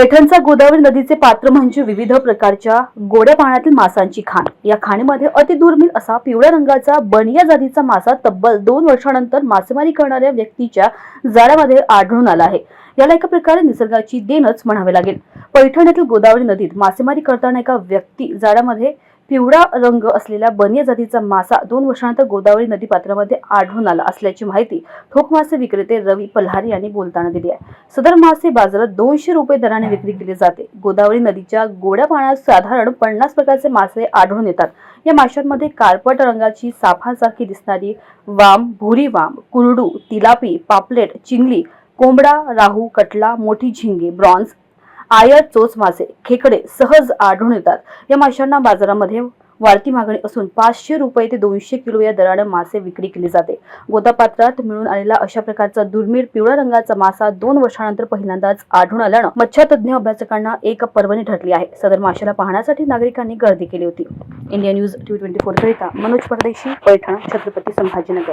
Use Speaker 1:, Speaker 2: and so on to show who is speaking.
Speaker 1: पैठणचा गोदावरी नदीचे पात्र म्हणजे विविध प्रकारच्या गोड्या पाण्यातील मासांची खाण. या खाणीमध्ये अतिदुर्मिळ असा पिवळ्या रंगाचा बनिया जातीचा मासा तब्बल दोन वर्षानंतर मासेमारी करणाऱ्या व्यक्तीच्या जाळ्यामध्ये आढळून आला आहे. याला एका प्रकारे निसर्गाची देणच म्हणावे लागेल. पैठण येथील गोदावरी नदीत मासेमारी करताना एका व्यक्ती जाळ्यामध्ये पिवळा रंग असलेल्या बनिया जातीचा मासा दोन वर्षानंतर गोदावरी नदी पात्रामध्ये आढळून आला असल्याची माहिती ठोक मासे विक्रेते रवी पल्हारी यांनी बोलताना दिली आहे. सदर मासे बाजारात दोनशे रुपये दराने विक्री केली जाते. गोदावरी नदीच्या गोड्या पाण्यात साधारण पन्नास प्रकारचे मासे आढळून येतात. या माशांमध्ये काळपट रंगाची साफासारखी दिसणारी वाम भुरी वाम कुरडू तिलापी पापलेट चिंगली कोंबडा राहू कटला मोठी झिंगे ब्रॉन्झ आयात चोच मासे खेकडे सहज आढळून येतात. या माशांना बाजारामध्ये वाढती मागणी असून पाचशे रुपये ते दोनशे किलो या दराने मासे विक्री केली जाते. गोदापात्रात मिळून आलेला अशा प्रकारचा दुर्मिळ पिवळ्या रंगाचा मासा दोन वर्षानंतर पहिल्यांदाच आढळून आल्यानं मच्छ्यातज्ञ अभ्यासकांना एक पर्वणी ठरली आहे. सदर माशाला पाहण्यासाठी नागरिकांनी गर्दी केली होती. India news T twenty four करिता मनोज परदेशी पैठण छत्रपती संभाजीनगर.